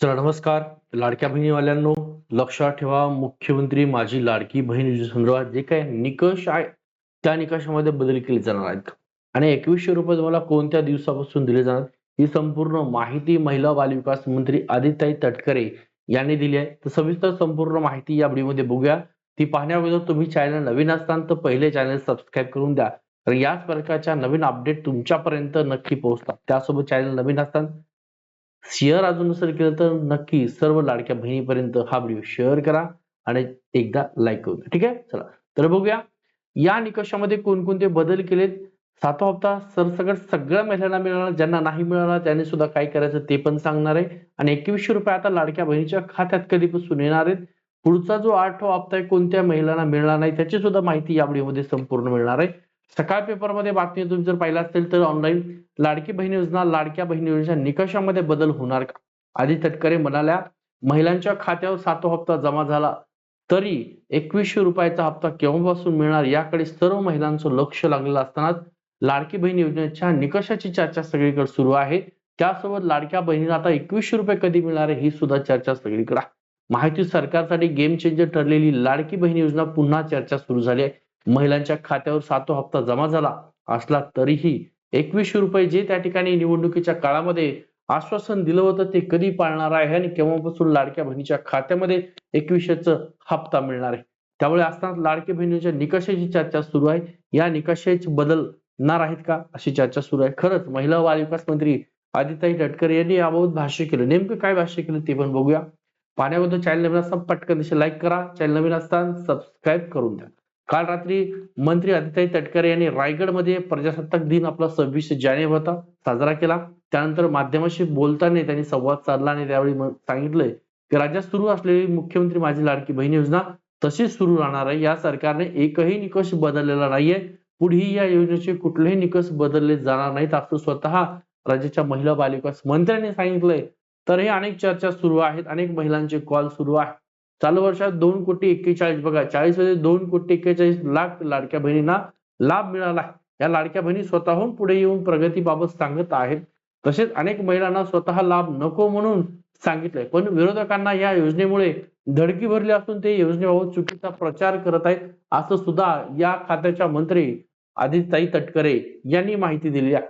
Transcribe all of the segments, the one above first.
चला नमस्कार. लाडक्या बहिणीवाल्यांनो लक्षात ठेवा मुख्यमंत्री माझी लाडकी बहीण योजनेसंदर्भात जे काही निकष आहे त्या निकषामध्ये बदल केले जाणार आहेत. आणि एकवीसशे रुपये तुम्हाला कोणत्या दिवसापासून दिले जाणार ही संपूर्ण माहिती महिला बालविकास मंत्री आदिताई तटकरे यांनी दिली आहे. तर सविस्तर संपूर्ण माहिती या व्हिडिओमध्ये बघूया. ती पाहण्याअगोदर तुम्ही चॅनल नवीन असताना तर पहिले चॅनल सबस्क्राईब करून द्या. तर याच प्रकारच्या नवीन अपडेट तुमच्यापर्यंत नक्की पोहोचतात. त्यासोबत चॅनल नवीन असताना शेअर अजून नसेल केलं तर नक्की सर्व लाडक्या बहिणीपर्यंत हा व्हिडिओ शेअर करा आणि एकदा लाईक करू ठीक आहे? चला. तर बघूया. या निकषामध्ये कोणकोणते बदल केलेत? सातवा हप्ता सरसकट सगळ्या महिलांना मिळाला. ज्यांना नाही मिळाला त्यांनी सुद्धा काय करायचं ते पण सांगणार आहे. आणि एकवीसशे रुपये आता लाडक्या बहिणीच्या खात्यात कधीपासून येणार आहेत? पुढचा जो आठवा हप्ता आहे कोणत्या महिलांना मिळणार नाही? त्याची सुद्धा माहिती या व्हिडिओमध्ये संपूर्ण मिळणार आहे. सकाळ पेपरमध्ये बातमी तुम्ही जर पाहिला असेल तर ऑनलाईन लाडकी बहीण योजना लाडक्या बहीण योजनेच्या निकषामध्ये बदल होणार का? आधी तटकरे म्हणाल्या महिलांच्या खात्यावर सातो हप्ता जमा झाला तरी एकवीसशे रुपयाचा हप्ता केव्हापासून मिळणार याकडे सर्व महिलांचं लक्ष लागलेलं असतानाच लाडकी बहीण योजनेच्या निकषाची चर्चा सगळीकडे सुरू आहे. त्यासोबत लाडक्या बहिणीला आता एकवीसशे रुपये कधी मिळणार आहे ही सुद्धा चर्चा सगळीकडे माहिती सरकारसाठी गेम चेंजर ठरलेली लाडकी बहीण योजना पुन्हा चर्चा सुरू झाली आहे. महिलांच्या खात्यावर सातो हप्ता जमा झाला असला तरीही एकवीसशे रुपये जे त्या ठिकाणी निवडणुकीच्या काळामध्ये आश्वासन दिलं होतं ते कधी पाळणार आहे आणि केव्हापासून लाडक्या बहिणीच्या खात्यामध्ये एकवीसशेचा हप्ता मिळणार आहे? त्यामुळे असताना लाडकी बहिणीच्या निकषाची चर्चा सुरू आहे. या निकषाचे बदलणार आहेत का अशी चर्चा सुरू आहे. खरंच महिला व बाल विकास मंत्री आदिताई तटकरे यांनी याबाबत भाष्य केलं. नेमकं काय भाष्य केलं ते पण बघूया. पाण्याबद्दल चॅनल नवीन असताना पटकन दिशा लाईक करा. चॅनल नवीन असताना सबस्क्राईब करून द्या. काल रात्री मंत्री आदिताई तटकरे यांनी रायगडमध्ये प्रजासत्ताक दिन आपला सव्वीस जानेवारी होता साजरा केला. त्यानंतर माध्यमाशी बोलताना त्यांनी संवाद साधला आणि त्यावेळी सांगितलंय की राज्यात सुरू असलेली मुख्यमंत्री माझी लाडकी बहीण योजना तशीच सुरू राहणार आहे. या सरकारने एकही निकष बदललेला नाहीये. पुढेही या योजनेचे कुठलेही निकष बदलले जाणार नाहीत असं स्वतः राज्याच्या महिला बालिकास मंत्र्यांनी सांगितलंय. तर हे अनेक चर्चा सुरू आहेत. अनेक महिलांचे कॉल सुरू आहेत. चालू वर्षात दोन कोटी एक्केचाळीस बघा चाळीसमध्ये दोन कोटी एक्केचाळीस लाख लाडक्या बहिणींना लाभ मिळाला. या लाडक्या बहिणी स्वतःहून पुढे येऊन प्रगतीबाबत सांगत आहेत. तसेच अनेक महिलांना स्वतः लाभ नको म्हणून सांगितलंय. पण विरोधकांना या योजनेमुळे धडकी भरली असून ते योजनेबाबत चुकीचा प्रचार करत आहेत असं सुद्धा या खात्याच्या मंत्री आदिताई तटकरे यांनी माहिती दिली आहे.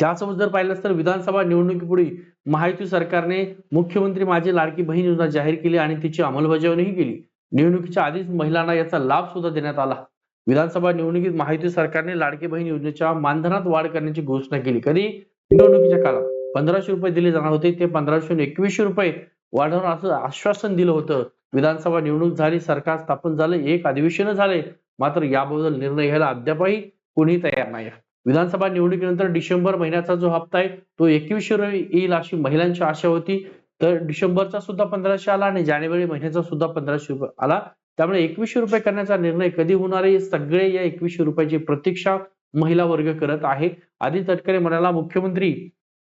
त्यासोबत जर पाहिलं तर विधानसभा निवडणुकीपूर्वी महायुती सरकारने मुख्यमंत्री माझी लाडकी बहीण योजना जाहीर केली आणि तिची अंमलबजावणीही केली. निवडणुकीच्या आधीच महिलांना याचा लाभ सुद्धा देण्यात आला. विधानसभा निवडणुकीत महायुती सरकारने लाडकी बहीण योजनेच्या मानधनात वाढ करण्याची घोषणा केली. कधी? निवडणुकीच्या काळात. पंधराशे रुपये दिले जाणार होते. ते पंधराशे एकवीसशे रुपये वाढवणार असं आश्वासन दिलं होतं. विधानसभा निवडणूक झाली सरकार स्थापन झालं एक अधिवेशन झाले. मात्र याबद्दल निर्णय घ्यायला अद्यापही कोणी तयार नाही विधानसभा निवडणुकीनंतर डिसेंबर महिन्याचा जो हप्ता आहे तो एकवीसशे रुपये येईल अशी महिलांची आशा होती. तर डिसेंबरचा सुद्धा पंधराशे आला आणि जानेवारी महिन्याचा सुद्धा पंधराशे रुपये आला. त्यामुळे एकवीसशे रुपये करण्याचा निर्णय कधी होणार आहे? सगळे या एकवीसशे रुपयाची प्रतीक्षा महिला वर्ग करत आहे. आदित्य तटकरे म्हणाला मुख्यमंत्री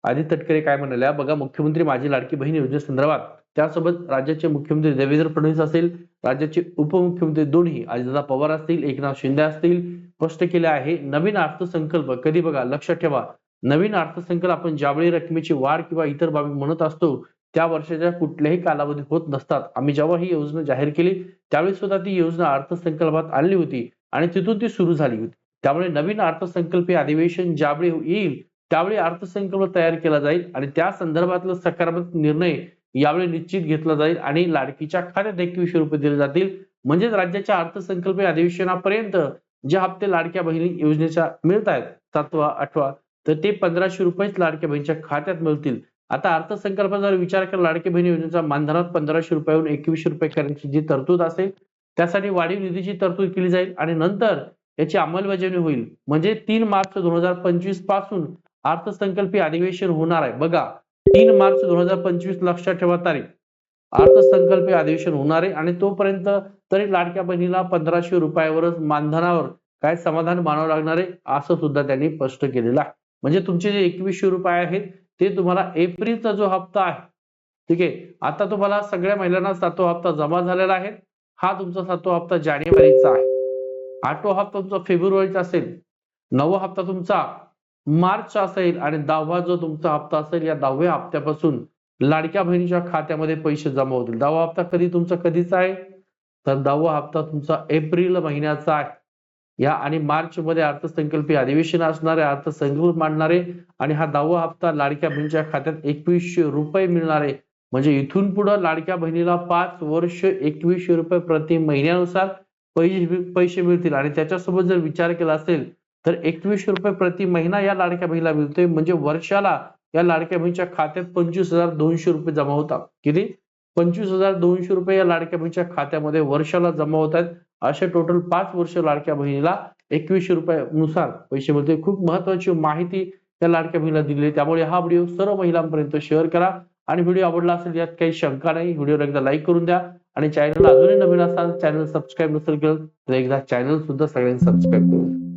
आदित्य तटकरे काय म्हणाल्या बघा मुख्यमंत्री माझी लाडकी बहीण योजनेसंदर्भात त्यासोबत राज्याचे मुख्यमंत्री देवेंद्र फडणवीस असेल राज्याचे उपमुख्यमंत्री दोन्ही अजितदादा पवार असतील एकनाथ शिंदे असतील स्पष्ट केले आहे. नवीन अर्थसंकल्प कधी बघा लक्षात ठेवा. नवीन अर्थसंकल्प आपण ज्यावेळी रकमेची वाढ किंवा इतर बाबी म्हणत असतो त्या वर्षाच्या कुठल्याही कालावधीत होत नसतात. आम्ही जेव्हा ही योजना जाहीर केली त्यावेळी सुद्धा ती योजना अर्थसंकल्पात आणली होती आणि तिथून ती सुरू झाली होती. त्यामुळे नवीन अर्थसंकल्पीय अधिवेशन ज्यावेळी येईल त्यावेळी अर्थसंकल्प तयार केला जाईल आणि त्या संदर्भातला सकारात्मक निर्णय यावेळी निश्चित घेतला जाईल आणि लाडकीच्या खात्यात एकवीसशे रुपये दिले जातील. म्हणजेच राज्याच्या अर्थसंकल्पीय अधिवेशनापर्यंत जे हप्ते लाडक्या बहिणी योजनेच्या मिळत आहेत सातवा आठवा तर ते पंधराशे रुपयेच लाडक्या बहिणीच्या खात्यात मिळतील. आता अर्थसंकल्पाचा जर विचार केला लाडकी बहिणी योजनेचा मानधनात पंधराशे रुपयाहून एकवीसशे रुपये करण्याची जी तरतूद असेल त्यासाठी वाढीव निधीची तरतूद केली जाईल आणि नंतर याची अंमलबजावणी होईल. म्हणजे तीन मार्च दोन हजार पंचवीसपासून अर्थसंकल्पीय अधिवेशन होणार आहे. बघा तीन मार्च दोन हजार पंचवीस लक्षात ठेवा तारीख. अर्थसंकल्पीय अधिवेशन होणार आहे आणि तोपर्यंत तरी लाडक्या बहिणीला पंधराशे रुपयावरच मानधनावर काय समाधान मानावं लागणार आहे असं सुद्धा त्यांनी स्पष्ट केलेलं आहे. म्हणजे तुमचे जे एकवीसशे रुपये आहेत ते तुम्हाला एप्रिलचा जो हप्ता आहे ठीक आहे आता तुम्हाला सगळ्या महिलांना सातवा हप्ता जमा झालेला आहे हा तुमचा सातवा हप्ता जानेवारीचा आहे. आठवा हप्ता तुमचा फेब्रुवारीचा असेल नववा हप्ता तुमचा मार्च असेल आणि दहावा जो तुमचा हप्ता असेल या दहाव्या हप्त्यापासून लाडक्या बहिणीच्या खात्यामध्ये पैसे जमा होतील. दहावा हप्ता कधी तुमचा कधीचा आहे? तर दहावा हप्ता तुमचा एप्रिल महिन्याचा आहे. या आणि मार्च मध्ये अर्थसंकल्पीय अधिवेशन असणारे अर्थसंकल्प मांडणारे आणि हा दहावा हप्ता लाडक्या बहिणीच्या खात्यात एकवीसशे रुपये मिळणारे म्हणजे इथून पुढे लाडक्या बहिणीला पाच वर्ष एकवीसशे रुपये प्रति महिन्यानुसार पैसे पैसे मिळतील. आणि त्याच्यासोबत जर विचार केला असेल तर एकवीसशे रुपये प्रति महिना या लाडक्या बहिणीला मिळतोय. म्हणजे वर्षाला या लाडक्या बहिणीच्या खात्यात पंचवीस हजार दोनशे रुपये जमा होतात. किती? पंचवीस हजार दोनशे रुपये या लाडक्या बहिणीच्या खात्यामध्ये वर्षाला जमा होत आहेत. असे टोटल पाच वर्ष लाडक्या बहिणीला एकवीसशे रुपयानुसार पैसे मिळते खूप महत्वाची माहिती त्या लाडक्या बहिणीला दिली त्यामुळे हा व्हिडिओ सर्व महिलांपर्यंत शेअर करा. आणि व्हिडिओ आवडला असेल यात काही शंका नाही. व्हिडिओला एकदा लाईक करून द्या. आणि चॅनलला अजूनही नवीन असाल चॅनल सबस्क्राईब नसेल केलं तर एकदा चॅनल सुद्धा सगळ्यांनी सबस्क्राईब करून